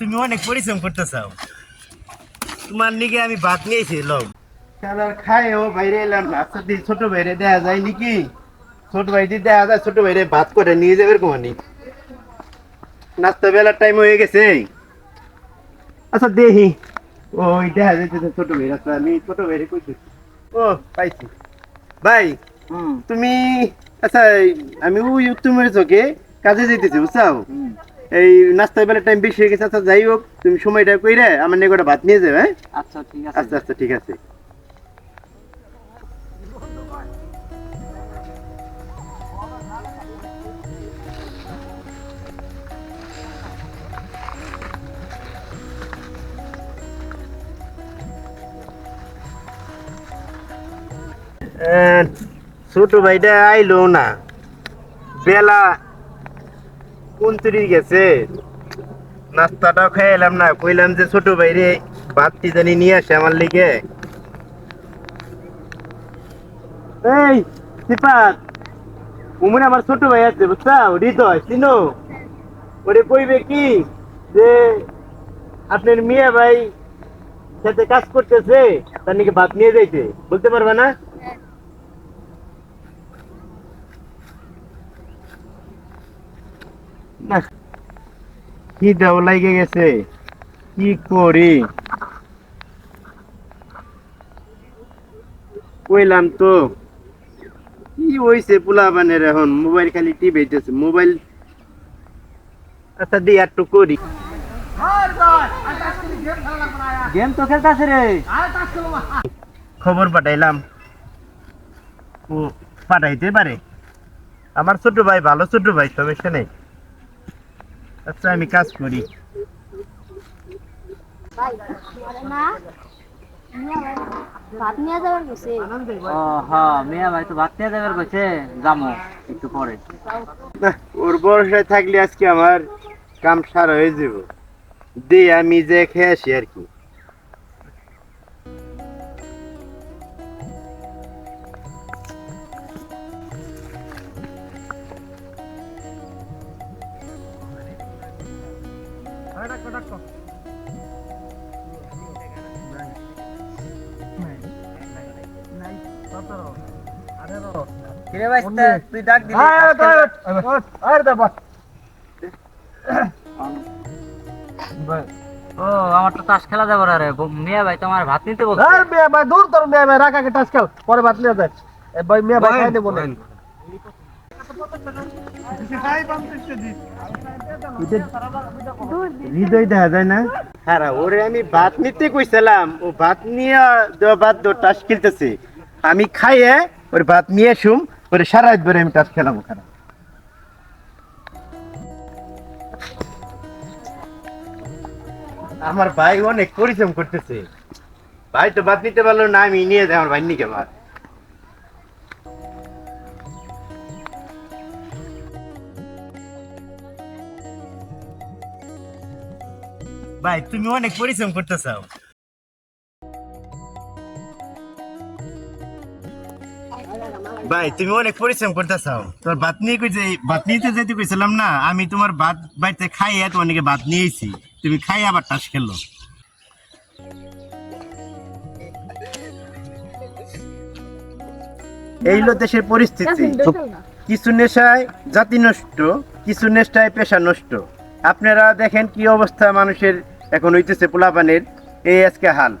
তুমি অনেক পরিশ্রম করতে চাও তোমার নিকে আমি ভাত নিয়েছি লোক খেলার খায় ও বাইরে এলাম আচ্ছা দি ছোট বাইরে দেয়া যায় নাকি? ছোট ভাইটি দেয়া যায় ছোট বাইরে ভাত করে নিয়ে যাবে কোমানি নাস্তা বেলার টাইম হয়ে গেছে। আচ্ছা দেখি ওই দেখা যাইতেছে ছোট ভাই আচ্ছা আমি ছোট ভাইরে কইছি। ও পাইছি। ভাই তুমি আচ্ছা আমি ওই তুমি চোখে কাজে যাইতেছি বুঝছাও? এই নাস্তা বেলার টাইম বেশি হয়ে গেছে আচ্ছা যাই হোক তুমি সময়টা কইরে আমার নিয়ে গোটা ভাত নিয়ে যাবে হ্যাঁ? আচ্ছা ঠিক আছে। আচ্ছা আচ্ছা ঠিক আছে। আহ, ছোট ভাইটা আইলো না। বেলা উনত্রিশ গেছে। নাস্তাটাও খেয়ে এলাম না, কইলাম যে ছোট ভাইরে ভাতটি জানি নিয়ে আসে আমার লিগে। এই সিপাত উমরে আমার ছোট ভাই আছে, বুঝছা? হৃদয় চিনো? ওরে কইবে কি যে আপনার মিয়া ভাই সাথে কাজ করতেছে, তার নাকি ভাত নিয়ে যাইতে। বলতে পারবে না? না, কি দাও লাগে গেছে? কি করি? কইলাম তো, কি হইছে পোলাবানের এখন? মোবাইল খালি টিপাইতেছে মোবাইল আচ্ছা দি একটু করি। গেম তো খেলতাছে রে। খবর পাঠাইলাম। ও, পাঠাইতে পারে। আমার ছোট ভাই, ভালো ছোট ভাই, সমস্যা নেই। আচ্ছা আমি কাজ করি ওর বর্ষায় থাকলে আজকে আমার কাম সারা হয়ে যাব। দিয়ে আমি যে খেয়ে আসি আর কি। কিরে ভাই তুই ডাক দিলি। ও আমার তো তাস খেলা যাবার রে। মিয়া ভাই তোমার ভাত নিতে বলছে। দূর তোর মেয়ে মেয়ে রাখা খেল পরে বাতলে যায় ভাই মেয়ে ভাই খাই দেবো না হৃদয় দেখা যায় না? হ্যাঁ ওরে আমি ভাত নিতে কইছিলাম, ও ভাত নিয়ে ভাত টাস খেলতেছে। আমি খাইয়ে ওর ভাত নিয়ে শুম ওরে সারা রাত আমি টাস খেলাম ওখানে। আমার ভাই অনেক পরিশ্রম করতেছে। ভাই তো ভাত নিতে পারল না, আমি নিয়ে যাই, আমার ভাই নিকে ভাত। ভাই তুমি অনেক পরিশ্রম করতে চাও ভাই তুমি অনেক পরিশ্রম করতে চাও তোর ভাত নিয়ে কইছে ভাত নিতে যেতে কইছিলাম না আমি তোমার ভাত বাড়িতে খাইয়ে ভাত নিয়েছি তুমি খাই আবার টাস খেলো। দেশের পরিস্থিতি। কিছু নেশায় জাতি নষ্ট কিছু নেশায় পেশা নষ্ট। আপনারা দেখেন কি অবস্থা মানুষের এখন হইতেছে পোলাপানের। এই আজকে হাল।